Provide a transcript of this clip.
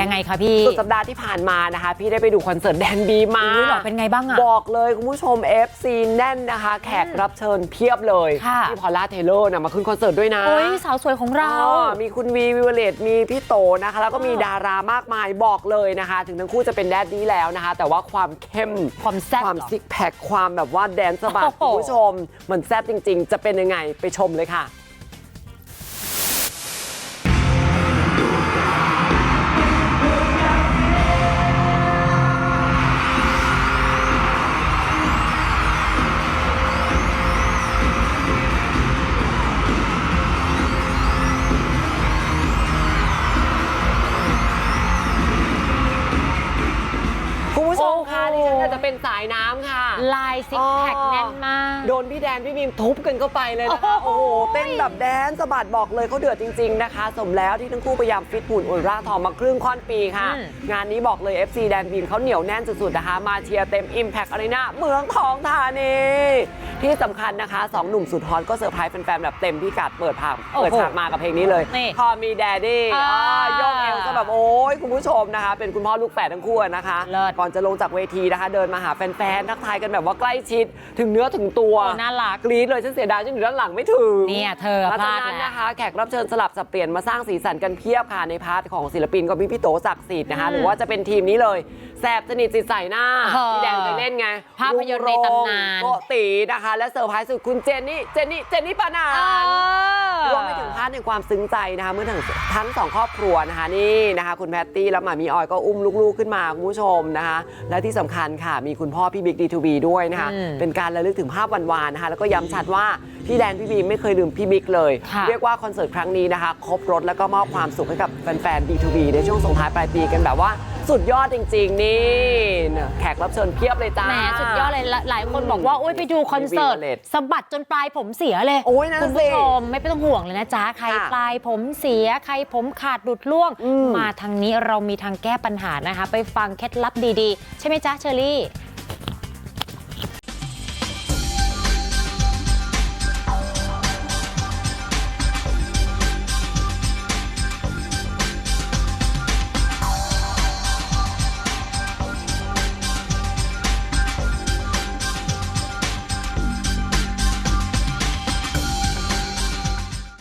ยังไงคะพี่สุดสัปดาห์ที่ผ่านมานะคะ พี่ได้ไปดูคอนเสิร์ตแดนบีมาอุ๊ยเหรอเป็นไงบ้างอะบอกเลยคุณผู้ชม FC แน่นนะคะ แขกรับเชิญเพียบเลยค่ะพี่พอลล่าเทเลอร์นะมาขึ้นคอนเสิร์ตด้วยนะโอ้ยสาวสวยของเราอ๋อมีคุณวีวิวเลตมีพี่โตนะคะ แล้วก็มีดารามากมายบอกเลยนะคะ ถึงทั้งคู่จะเป็นแดดดี้แล้วนะคะ แต่ว่าความเข้มความแซ่บความเหรอซิกแพคความแบบว่าแดนสะบัดโอ้โหคุณผู้ชมเหมือนแซ่บจริง ๆ จะเป็นยังไงไปชมเลยค่ะ ลายซิกแพคอ๋อแน่นมาก โดนพี่แดนพี่บีมทุบกันเข้าไปเลยนะคะ โอ้โอ้โหโห เต้นแบบแดนสะบัดบอกเลยเขาเดือดจริง ๆ นะคะ สมแล้วที่ทั้งคู่พยายามฟิตหุ่นอุ่นร่างทองมาครึ่งค่อนปีค่ะอืมงานนี้บอกเลย FC แดนบีมเขาเหนียวแน่นสุดๆนะคะ มาเชียร์เต็ม Impact Arena เมืองทองธานีที่สำคัญนะคะสองหนุ่มสุดฮอตก็เซอร์ไพรส์แฟนๆแบบเต็มพิกัดเปิดผากโอ้โหเปิดฉากมากับเพลงนี้เลยนี่พอมีแดดดี้อ่าโยกเอวซะแบบโอ้ยคุณผู้ชมนะคะ เป็นคุณพ่อลูกแฝดทั้งคู่อะนะคะเลิศก่อนจะลงจากเวทีนะคะ เดินมาหาแฟนๆทักทายกันแบบว่าใกล้ชิดถึงเนื้อถึงตัวโอ้น่ารัก กรี๊ดเลยฉันเสียดายฉันอยู่ด้านหลังไม่ถึงเนี่ยเธอหลังพจาลากดนั้นแล้ว นะคะ แขกรับเชิญสลับสับเปลี่ยนมาสร้างสีสันกันเพียบค่ะในพาร์ทของศิลปินก็มีพี่โตศักดิ์สิทธิ์นะคะอืมหรือว่าจะเป็นทีมนี้เลยแสบสนิทสิทธิ์ใส่หน้าเออพี่แดงเคยเล่นไงภาพยนตร์ในตำนานโกตีนะคะ และเซอร์ไพรส์สุดคุณเจนนี่เจนนี่เจนนี่ปานาเอน อ รวมไปถึงพาร์ทในความซึ้งใจนะคะเมื่อทั้งทั้งสองครอบครัวนะคะนี่นะคะ คุณแพตตี้และหมามีออยก็อุ้มลูกๆขึ้นมาคุณผู้ชมนะคะ และที่สำคัญค่ะมีคุณพ่อพี่บิ๊กดีทูบีด้วยนะคะอืมเป็นการระลึกถึงภาพวานๆนะคะ แล้วก็ย้ำชัดว่าพี่แดนพี่บีมไม่เคยลืมพี่บิ๊กเลยค่ะเรียกว่าคอนเสิร์ตครั้งนี้นะคะ ครบรถแล้วก็มอบความสุขให้กับแฟนๆ D2B ในช่วงส่งท้ายปลายปีกันแบบว่า สุดยอดจริง ๆ นี่ แขกรับเชิญเพียบเลยจ้า แหมสุดยอดเลยหลายหลายคนบอกว่า โอ้ยไปดูคอนเสิร์ตมี Violet สะบัดจนปลายผมเสียเลยโอ้ยนั่นคุณสิผู้ชมไม่ต้องห่วงเลยนะจ๊ะ ใครค่ะปลายผมเสีย ใครผมขาดดุดร่วง อืม มาทางนี้เรามีทางแก้ปัญหานะคะ ไปฟังเคล็ดลับดีๆ ใช่ไหมจ๊ะเชอรี่